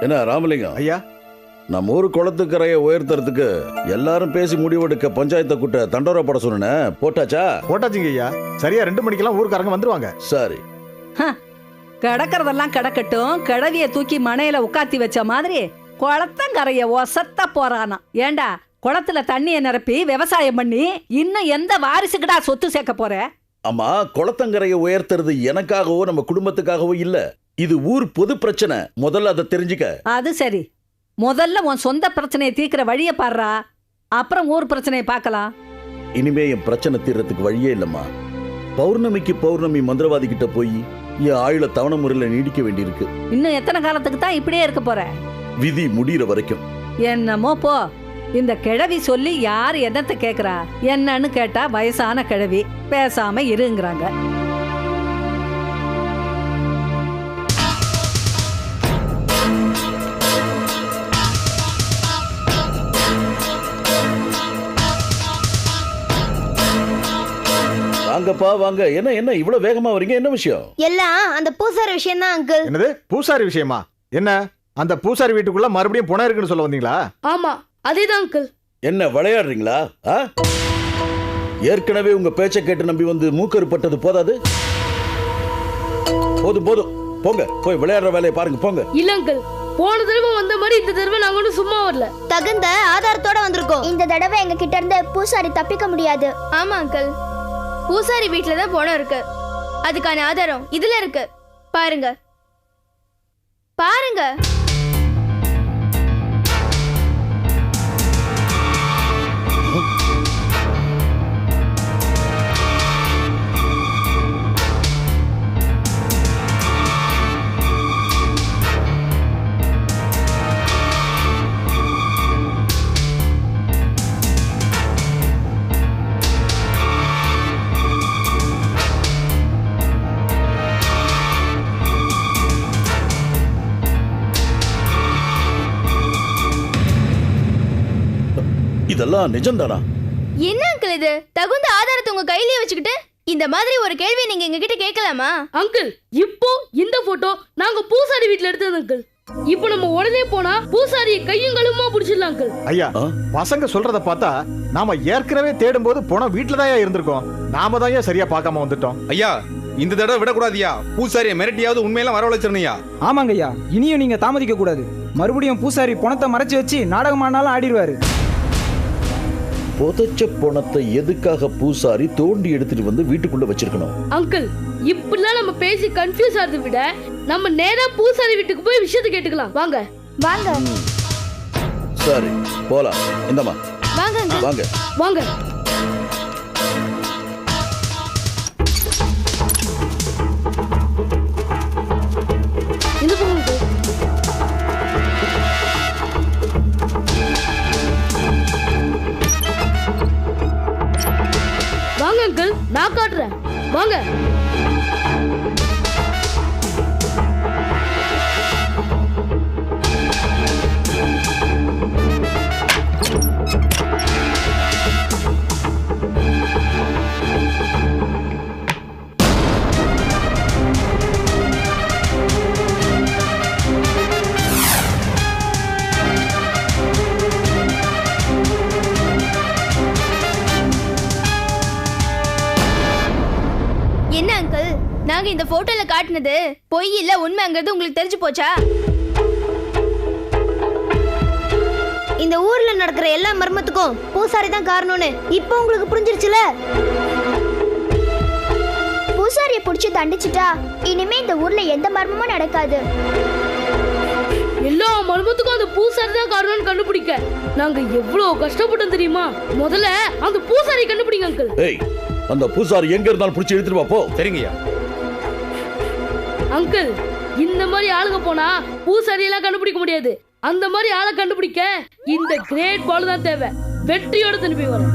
என்ன ராமலிங்கம்? ஐயா? நம்ம ஊர் குளத்துக்கரையை உயர்த்துறதுக்கு எல்லாரும் பேசி முடிவெடுக்க பஞ்சாயத்தை கூட்ட தண்டோரா போட சொன்னேன். போட்டாச்சா? போட்டாச்சுங்க ஐயா. சரியா ரெண்டு மணிக்கெல்லாம் ஊருக்காரங்க வந்துருவாங்க. சரி. கிடக்கிறதெல்லாம் கிடக்கட்டும். கிழவிய தூக்கி மனையில உட்காத்தி வச்ச மாதிரி குளத்தங்கரைய ஒசத்த போறானாம். ஏண்டா குளத்துல தண்ணிய நிரப்பி விவசாயம் பண்ணி இன்னும் எந்த வாரிசுக்குடா சொத்து சேர்க்க போற? அம்மா குளத்தங்கரையை உயர்த்துறது எனக்காகவோ நம்ம குடும்பத்துக்காகவோ இல்ல. இது ஊர் பொது பிரச்சனை. முதல்ல அதை தெரிஞ்சுக்க. அது சரி. முதல்ல உன் சொந்த பிரச்சனையை தீர்க்கிற வழிய பாடுறா அப்புறம் ஊர் பிரச்சனையை பார்க்கலாம். இனிமே என் பிரச்சனை தீர்றதுக்கு வழியே இல்லம்மா. பௌர்ணமிக்கு பௌர்ணமி மந்திரவாதி கிட்ட போய் என் ஆயுள தவணை முறையில் நீடிக்க வேண்டியிருக்கு. இன்னும் எத்தனை காலத்துக்கு தான் இப்படியே இருக்க போற? விதி முடியிற வரைக்கும். என்னமோ போ. இந்த கிழவி சொல்லி யார் என்னத்தை கேக்குறா? என்னன்னு கேட்டா வயசான கிழவி. பேசாம இருங்கிறாங்க. வாங்கப்பா வாங்க. என்ன என்ன இவ்வளவு வேகமா வரீங்க? என்ன விஷயம்? எல்லாம் அந்த பூசாரி விஷயம் தான் அங்கிள் என்னது? பூசாரி விஷயமா? என்ன? அந்த பூசாரி வீட்டுக்குள்ள மறுபடியும் புணம் இருக்குன்னு சொல்ல வந்தீங்களா? ஆமா அதேதான் அங்கிள் என்ன விளையாடுறீங்களா? ஆ? ஏற்கனவே உங்க பேச்சை கேட்டு நம்பி வந்து மூக்கறுப்பட்டது போதாது? போதும் போதும். போங்க போய் விளையாடுற வேலையை பாருங்க போங்க. இல்ல அங்கிள் போன தடவை வந்த மாதிரி இந்த தடவை நாங்க ஒன்றும் சும்மா வரல. தகுந்த ஆதாரத்தோட வந்திருக்கோம். இந்த தடவை எங்க கிட்ட இருந்து பூசாரி தப்பிக்க முடியாது. ஆமா அங்கிள் பூசாரி வீட்டில் தான் பணம் இருக்கு. அதுக்கான ஆதாரம் இதுல இருக்கு. பாருங்க. பாருங்க. இதெல்லாம் நிஜம்தானா? என்ன அங்கிள் இது? தகுந்த ஆதாரத்தை உங்க கையிலேயே வச்சுக்கிட்டு இந்த மாதிரி ஒரு கேள்வியை நீங்க எங்க கிட்ட கேட்கலாமா? அங்கிள் இப்போ இந்த போட்டோ நாங்க பூசாரி வீட்ல எடுத்தது அங்கிள். இப்போ நம்ம உடனே போனா பூசாரியை கையும் புடிச்சிடலாம் அங்கிள். ஐயா? பசங்க சொல்றத பார்த்தா நாம ஏற்கனவே தேடும் போது புணம் வீட்டுல தான் இருந்திருக்கோம். நாம தான் சரியா பார்க்காம வந்துட்டோம்? ஐயா இந்த தடவை விடக்கூடாதியா. பூசாரியை மிரட்டியாவது உண்மையெல்லாம் வரவழைச்சிருந்தீயா ஆமாங்கய்யா இனியும் நீங்க தாமதிக்க கூடாது மறுபடியும் பூசாரி பணத்தை மறைச்சு வச்சு நாடகமானாலும் ஆடிடுவாரு. புதைச்ச பணத்தை எதுக்காக பூசாரி தோண்டி எடுத்துட்டு வந்து வீட்டுக்குள்ள வச்சிருக்கணும்? அங்கிள் இப்படிலாம் நம்ம பேசி கன்ஃபியூஸ் ஆகிறத விட நம்ம நேரா பூசாரி வீட்டுக்கு போய் விஷயத்தை கேட்டுக்கலாம். வாங்க. வாங்க. சரி போலாம். இந்தம்மா. வாங்க. வாங்க. வாங்க. நான் காட்டுறேன். வாங்க. போட்டோல காட்டுனது. பொய் இல்ல உண்மைங்கிறது உங்களுக்கு தெரிஞ்சு போச்சா? இந்த ஊர்ல நடக்கிற எல்லா மர்மத்துக்கும் பூசாரி தான் காரணம்னு இப்போ உங்களுக்கு புரிஞ்சிருச்சுல? பூசாரியை புடிச்சு தண்டிச்சிட்டா இனிமே இந்த ஊர்ல எந்த மர்மமும் நடக்காது. எல்லா மர்மத்துக்கும் அந்த பூசாரி தான் காரணம்னு கண்டுபிடிக்க. நாங்க எவ்வளவு கஷ்டப்பட்டோம் தெரியுமா? முதல்ல அந்த பூசாரி கண்டுபிடிங்க அங்கிள் ஏய் அந்த பூசாரி எங்க இருந்தாலும் பிடிச்சி எடுத்துட்டு வா போ. சரிங்கய்யா. அங்கிள் இந்த மாதிரி ஆளுங்க போனா பூசாரி எல்லாம் கண்டுபிடிக்க முடியாது. அந்த மாதிரி ஆளை கண்டுபிடிக்க இந்த கிரேட் பால் தான் தேவை. வெற்றியோட திரும்பி வரும்.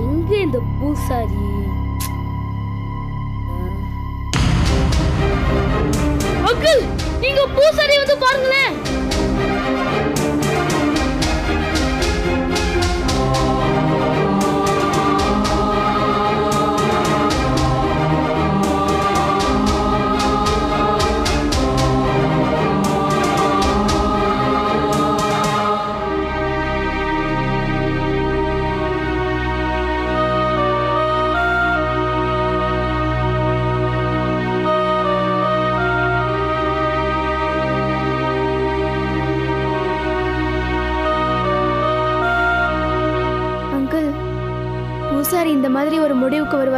எங்க இந்த பூசாரி? அங்கிள் நீங்க பூசாரி வந்து பாருங்களேன்.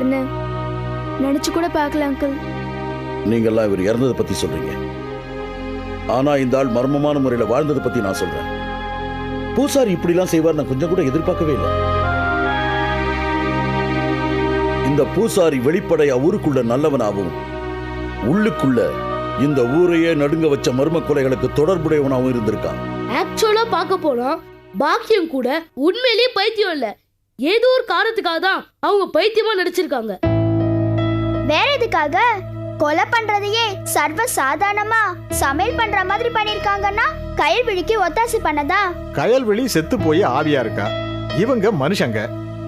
வருவாருன்னு நினைச்சு கூட பார்க்கல அங்கிள் நீங்கெல்லாம் இவர் இறந்ததை பத்தி சொல்றீங்க. ஆனா இந்த ஆள் மர்மமான முறையில வாழ்ந்ததை பத்தி நான் சொல்றேன். பூசாரி இப்படிலாம் செய்வார் நான் கொஞ்சம் கூட எதிர்பார்க்கவே இல்லை. இந்த பூசாரி வெளிப்படையா ஊருக்குள்ள நல்லவனாகவும் உள்ளுக்குள்ள இந்த ஊரையே நடுங்க வச்ச மர்ம கொலைகளுக்கு தொடர்புடையவனாகவும் இருந்திருக்கான். ஆக்சுவலா பார்க்க போனா பாக்கியம் கூட உண்மையிலேயே பைத்தியம் இல்ல. ஏதோ ஒரு காரணத்துக்காக தான் அவங்க பைத்தியமா நடிச்சிருக்காங்க. வேற எதுக்காக? கொலை பண்றதையே சர்வ சாதாரணமா சமையல் பண்ற மாதிரி பண்ணிருக்காங்கன்னா கயல்விழிக்கு ஒத்தாசை பண்ணதா? கயல்வெளி செத்து போய் ஆவியா இருக்கா? இவங்க மனுஷங்க.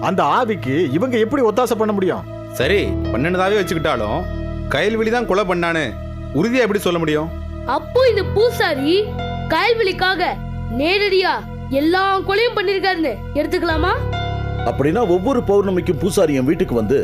அந்த ஆவிக்கு இவங்க எப்படி ஒத்தாசை பண்ண முடியும்? சரி பன்னெண்டாவே வச்சுக்கிட்டாலும் கயல்வெளி தான் கொலை பண்ணான்னு உறுதியா எப்படி சொல்ல முடியும்? அப்போ இந்த பூசாரி கயல்வெளிக்காக நேரடியா எல்லா கொலையும் பண்ணிருக்காருன்னு எடுத்துக்கலாமா? அப்படின்னா ஒவ்வொரு பௌர்ணமிக்கும் பூசாரி என் வீட்டுக்கு வந்து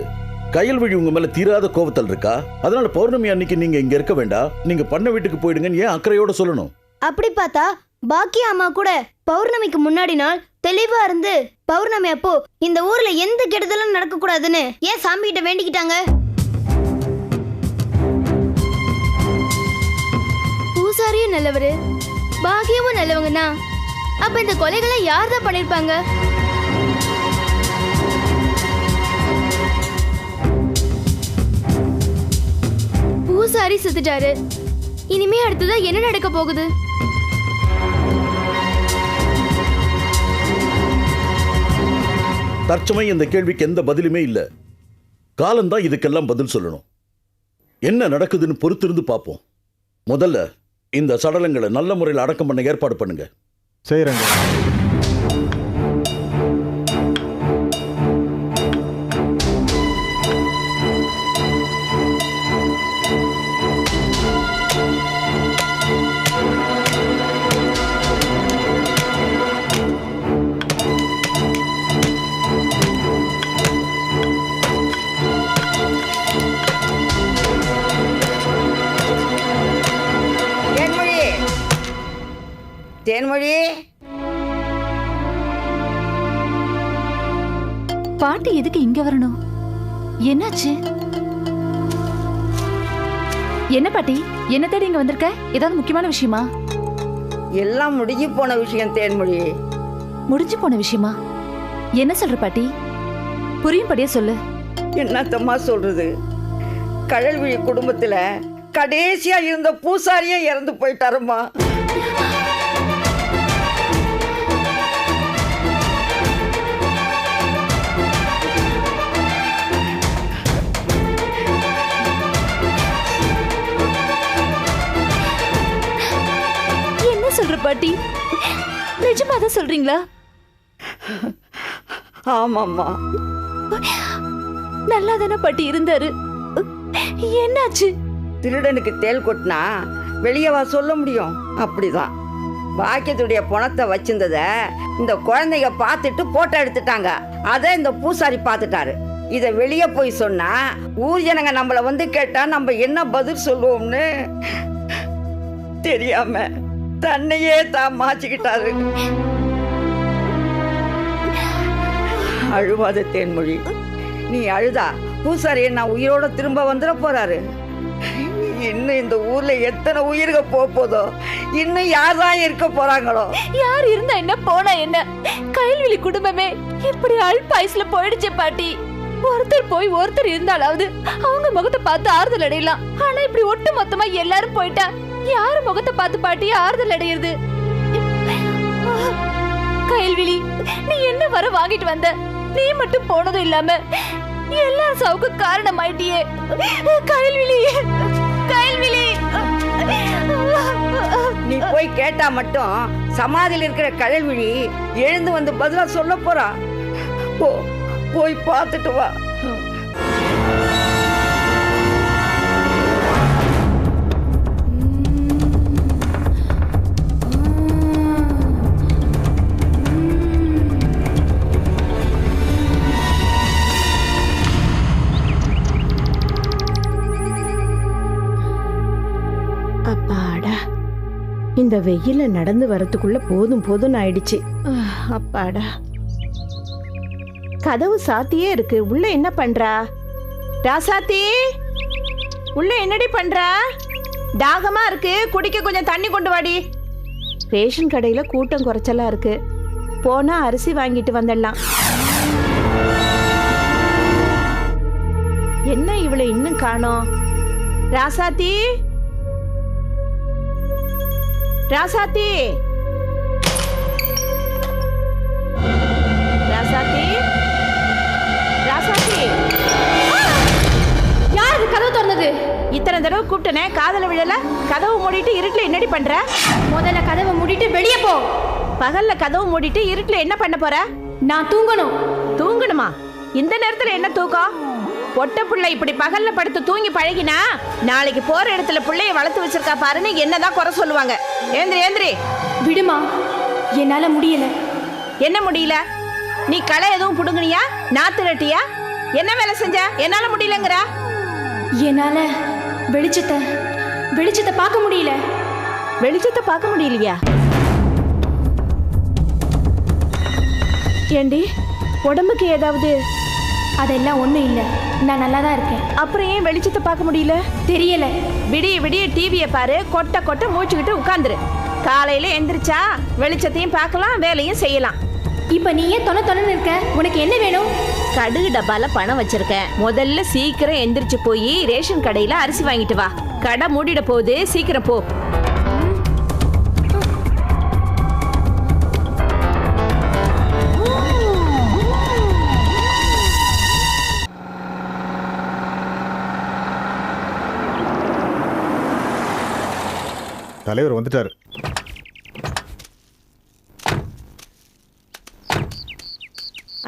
கயல்வழி உங்க மேல தீராத கோவத்தல் இருக்கா? அதனால பௌர்ணமி அன்னைக்கு நீங்க இங்க இருக்க வேண்டாம். நீங்க பண்ண வீட்டுக்கு போயிடுங்கன்னு ஏன் அக்கறையோட சொல்லணும்? அப்படி பார்த்தா பாக்கிய அம்மா கூட பௌர்ணமிக்கு முன்னாடி நாள் தெளிவா இருந்து பௌர்ணமி அப்போ இந்த ஊர்ல எந்த கெடுதலும் நடக்க கூடாதுன்னு ஏன் சாமி கிட்ட வேண்டிக்கிட்டாங்க? பூசாரியும் நல்லவரு பாக்கியமும் நல்லவங்கன்னா அப்ப இந்த கொலைகளை யார் தான் பண்ணிருப்பாங்க? பூசாரி செத்துட்டாரு. இனிமே அடுத்ததா என்ன நடக்க போகுது? தற்சமயம் இந்த கேள்விக்கு எந்த பதிலுமே இல்ல. காலம்தான் இதுக்கெல்லாம் பதில் சொல்லணும். என்ன நடக்குதுன்னு பொறுத்திருந்து பார்ப்போம் முதல்ல இந்த சடலங்களை நல்ல முறையில் அடக்கம் பண்ண ஏற்பாடு பண்ணுங்க. செய்யறேங்க என்னாச்சு? என்ன பாட்டி? என்ன தேடி இங்க வந்திருக்க? ஏதாவது முக்கியமான விஷயமா? எல்லாம் முடிஞ்சு போன விஷயம் தேன்மொழி. முடிஞ்சு போன விஷயமா? என்ன சொல்ற பாட்டி? புரியும்படியா சொல்லு. என்னத்தம்மா சொல்றது? கழல்விழி குடும்பத்துல கடைசியா இருந்த பூசாரியே இறந்து போயிட்டாருமா பாட்டி. நிஜமா தான் சொல்றீங்களா? ஆமாம்மா. நல்லா தானே பாட்டி இருந்தாரு. என்னாச்சு? திருடனுக்கு தேள் கொட்டினா வெளியே வா சொல்ல முடியும். அப்படிதான். பாக்கியத்துடைய பணத்தை வச்சிருந்தத இந்த குழந்தைங்க பார்த்துட்டு போட்டோ எடுத்துட்டாங்க. அதை இந்த பூசாரி பார்த்துட்டாரு. இதை வெளியே போய் சொன்னா ஊர் ஜனங்க நம்மளை வந்து கேட்டா நம்ம என்ன பதில் சொல்லுவோம்னு தெரியாம. தன்னையே தான் மாச்சிக்கிட்டாரு அழுவாத தேன்மொழி நீ அழுதா? பூசாரி நான் உயிரோட திரும்ப வந்துட போறாரு? இன்னும் இந்த ஊர்ல எத்தனை உயிர்க போக போதோ இன்னும் யார் தான் இருக்க போறாங்களோ? யார் இருந்தா என்ன போனா என்ன? கயல்விழி குடும்பமே இப்படி அல்பாயுஸ்ல போயிடுச்சே பாட்டி. ஒருத்தர் போய் ஒருத்தர் இருந்தாலாவது அவங்க முகத்தை பார்த்து ஆறுதல் அடையலாம். ஆனா இப்படி ஒட்டு மொத்தமா எல்லாரும் போயிட்டா யாரு முகத்தை பார்த்து பாட்டி ஆறுதல் அடையிறது. கயல்விழி நீ என்ன வர வாங்கிட்டு வந்த? நீ மட்டும் போனதும் இல்லாம எல்லா சவுக்கு காரணமாயிட்டியே. கயல்விழி கயல்விழி. நீ போய் கேட்டா மட்டும் சமாதியில் இருக்கிற கயல்விழி எழுந்து வந்து பதிலா சொல்ல போறா. போ போய் பார்த்துட்டு வா. இந்த வெயில நடந்து வரதுக்குள்ள போதும் போதும் ஆயிடுச்சு. அப்பாடா. கதவு சாத்தியே இருக்கு. உள்ள என்ன பண்றா? ராசாத்தி உள்ள என்னடி பண்றா? தாகமா இருக்கு. குடிக்க கொஞ்சம் தண்ணி கொண்டு வாடி. ரேஷன் கடையில கூட்டம் குறைச்சலா இருக்கு. போனா அரிசி வாங்கிட்டு வந்துடலாம். என்ன இவளை இன்னும் காணோம்? ராசாத்தி ராசாத்தி. ராசாத்தி. ராசாத்தி. யார் இது கதவு திறந்தது? இத்தனை தடவை கூப்பிட்டனே காதல விழல? கதவு மூடிட்டு இருட்டுல என்னடி பண்ற? முதல்ல கதவை மூடிட்டு வெளியே போ. பகல்ல கதவு மூடிட்டு இருட்டுல என்ன பண்ண போற? நான் தூங்கணும். தூங்கணுமா? இந்த நேரத்துல என்ன தூக்கம்? பொட்ட புள்ள இப்படி பகல்ல படுத்து தூங்கி பழகினா நாளைக்கு போற இடத்துல பிள்ளைய வளர்த்து வச்சிருக்கா பாருன்னு என்னதான் குறை சொல்லுவாங்க. ஏந்திரி ஏந்திரி. விடுமா என்னால முடியல. என்ன முடியல? நீ களை எதுவும் புடுங்குனியா? நாத்து ரட்டியா என்ன வேலை செஞ்ச? என்னால முடியலங்கிற? என்னால வெளிச்சத்தை வெளிச்சத்தை பார்க்க முடியல. வெளிச்சத்தை பார்க்க முடியலையா? ஏண்டி உடம்புக்கு ஏதாவது அதெல்லாம் ஒண்ணும் இல்ல. நான் நல்லா தான் இருக்கேன். அப்புறம் ஏன் வெளிச்சத்தை பார்க்க முடியல? தெரியல. விடிய விடிய டிவியை பாரு. கொட்டை கொட்டை மூச்சுக்கிட்டு உட்காந்துரு. காலையில எந்திரிச்சா வெளிச்சத்தையும் பார்க்கலாம் வேலையும் செய்யலாம். இப்ப நீ ஏன் தொண தொணன்னு இருக்க? உனக்கு என்ன வேணும்? கடுகு டப்பால பணம் வச்சிருக்கேன். முதல்ல சீக்கிரம் எந்திரிச்சு போய் ரேஷன் கடையில அரிசி வாங்கிட்டு வா. கடை மூடிட போகுது. சீக்கிரம் போ. தலைவர் வந்துட்டாரு.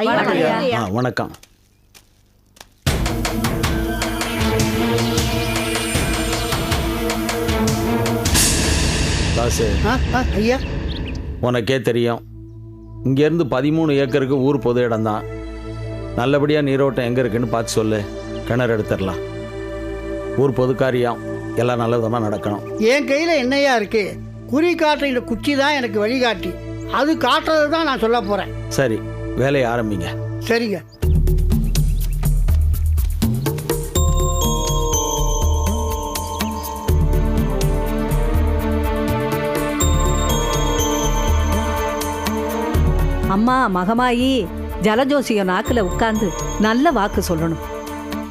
ஐயா, ஐயா. ஆ வணக்கம். தாசு ஐயா. உனக்கே தெரியும். இங்கேருந்து பதிமூணு ஏக்கருக்கு ஊர் பொது இடம்தான். நல்லபடியாக நீரோட்டம் எங்கே இருக்குன்னு பார்த்து சொல்லு. கிணறு எடுத்துடலாம். ஊர் பொது காரியம் எல்லாம் நல்ல விதமாக நடக்கணும். என் கையில் என்னையா இருக்கு? குறி காட்டுற இந்த குச்சி தான் எனக்கு வழிகாட்டி. அது காட்டுறது தான் நான் சொல்ல போகிறேன் சரி வேலையை ஆரம்பிங்க. சரிங்க. அம்மா மகமாயி ஜலஜோசிய நாக்குல உட்கார்ந்து நல்ல வாக்கு சொல்லணும்.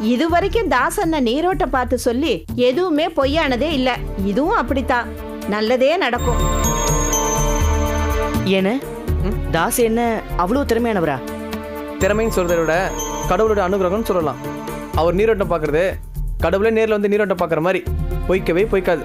இது வரைக்கும் தாசண்ண நீரோட்ட பார்த்து சொல்லி எதுவுமே பொய்யானதே இல்ல. இதுவும் அப்படித்தான். நல்லதே நடக்கும். ஏன தாஸ் என்ன அவ்வளவு திறமையானவரா? திறமைன்னு சொல்றதை விட கடவுளோட அனுகிரகம்னு சொல்லலாம். அவர் நீரோட்டம் பார்க்கறது கடவுளே நேரில் வந்து நீரோட்டம் பார்க்குற மாதிரி பொய்க்கவே பொய்க்காது.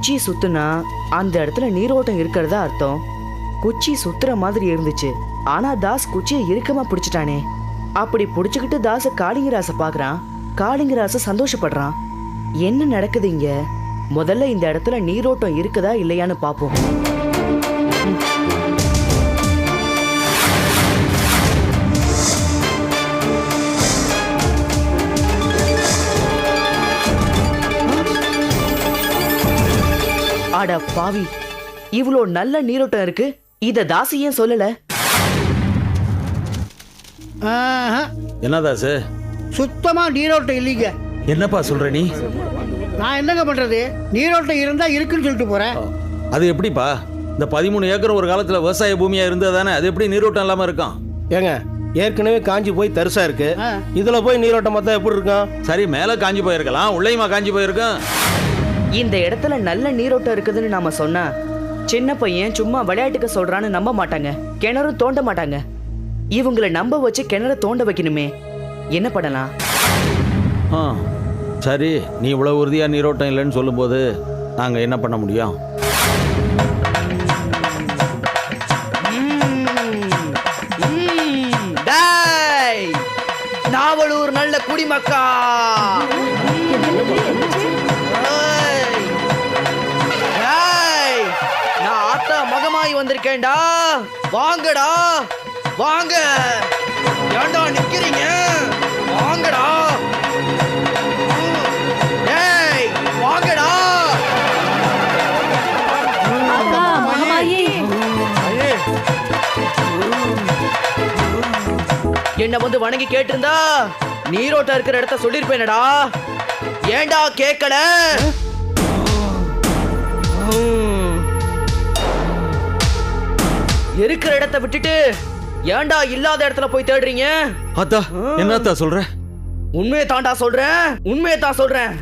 குச்சி சுத்துனா அந்த இடத்துல நீரோட்டம் இருக்கிறதா அர்த்தம். குச்சி சுத்துற மாதிரி இருந்துச்சு. ஆனா தாஸ் குச்சியை இறுக்கமா பிடிச்சிட்டானே. அப்படி பிடிச்சுக்கிட்டு தாச காளிங்கராச பாக்குறான். காளிங்கராச சந்தோஷப்படுறான். என்ன நடக்குது இங்க? முதல்ல இந்த இடத்துல நீரோட்டம் இருக்குதா இல்லையான்னு பாப்போம். அட பாவி. இவ்வளோ நல்ல நீரோட்டம் இருக்கு. இத தாசி ஏன் சொல்லல? ஆஹா, என்ன தாசு சுத்தமா நீரோட்டம் இல்லைங்க. என்னப்பா சொல்ற நீ? நான் என்னங்க பண்றது? நீரோட்டம் இருந்தா இருக்குன்னு சொல்லிட்டு போறேன். அது எப்படிப்பா? இந்த பதிமூணு ஏக்கர் ஒரு காலத்துல விவசாய பூமியா இருந்தது தானே? அது எப்படி நீரோட்டம் இல்லாம இருக்கும்? ஏங்க ஏற்கனவே காஞ்சி போய் தரிசா இருக்கு. இதுல போய் நீரோட்டம் பார்த்தா எப்படி இருக்கும்? சரி மேல காஞ்சி போயிருக்கலாம். உள்ளேயுமா காஞ்சி போயிருக்கும்? இந்த இடத்துல நல்ல நீரோட்டம் இருக்குதுன்னு நாம சொன்னா சின்ன பையன் சும்மா விளையாட்டுக்கு சொல்றான்னு நம்ப மாட்டாங்க. கிணறு தோண்ட மாட்டாங்க. இவங்களை நம்ப வச்சு கிணறு தோண்ட வைக்கணுமே. என்ன பண்ணலாம்? ஆ சரி நீ இவ்வளவு உறுதியா நீரோட்டம் இல்லைன்னு சொல்லும்போது நாங்க என்ன பண்ண முடியும்? டேய்! நாவலூர் நல்ல குடிமக்கா! வந்திருக்கேன்டா. வாங்கடா. வாங்க. ஏன்டா நிக்கிறீங்க? வாங்கடா. ஏய் வாங்கடா. என்ன வந்து வணங்கி கேட்டிருந்தா? நீரோட்டம் இருக்கிற இடத்த சொல்லிருப்பேனடா. ஏன்டா கேட்கல இருக்கிற இடத்த விட்டுட்டு ஏன்டா இல்லாத இடத்துல போய் தேடுறீங்க? அத்தா என்னத்தா சொல்ற? உண்மையை தாண்டா சொல்றேன். உண்மையை தான் சொல்றேன்.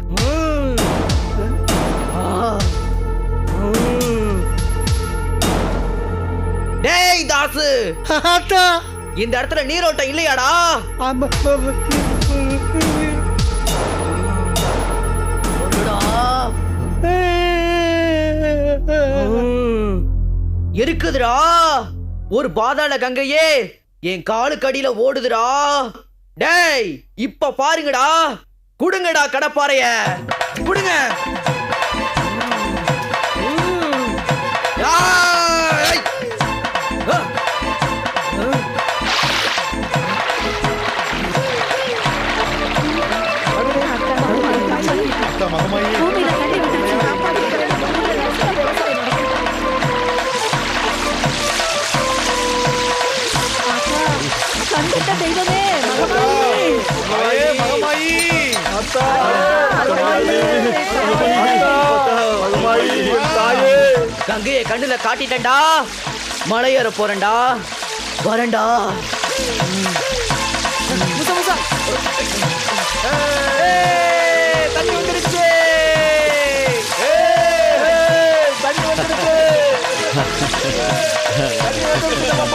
டேய் தாசு. இந்த இடத்துல நீரோட்டம் இல்லையாடா? ம். இருக்குதுடா. ஒரு பாதாள கங்கையே என் காலுக்கு அடியில ஓடுதுடா. டேய் இப்ப பாருங்கடா. குடுங்கடா கடப்பாறைய. குடுங்க. ஆ கங்கையை கண்ணுல காட்டிட்டேன்டா. மலையேற போறேன்டா. வரேன்டா. முசா, முசா. ஏய், தண்ணி வந்துருச்சு. ஏய், தண்ணி வந்துருச்சு. தண்ணி வந்துருச்சு.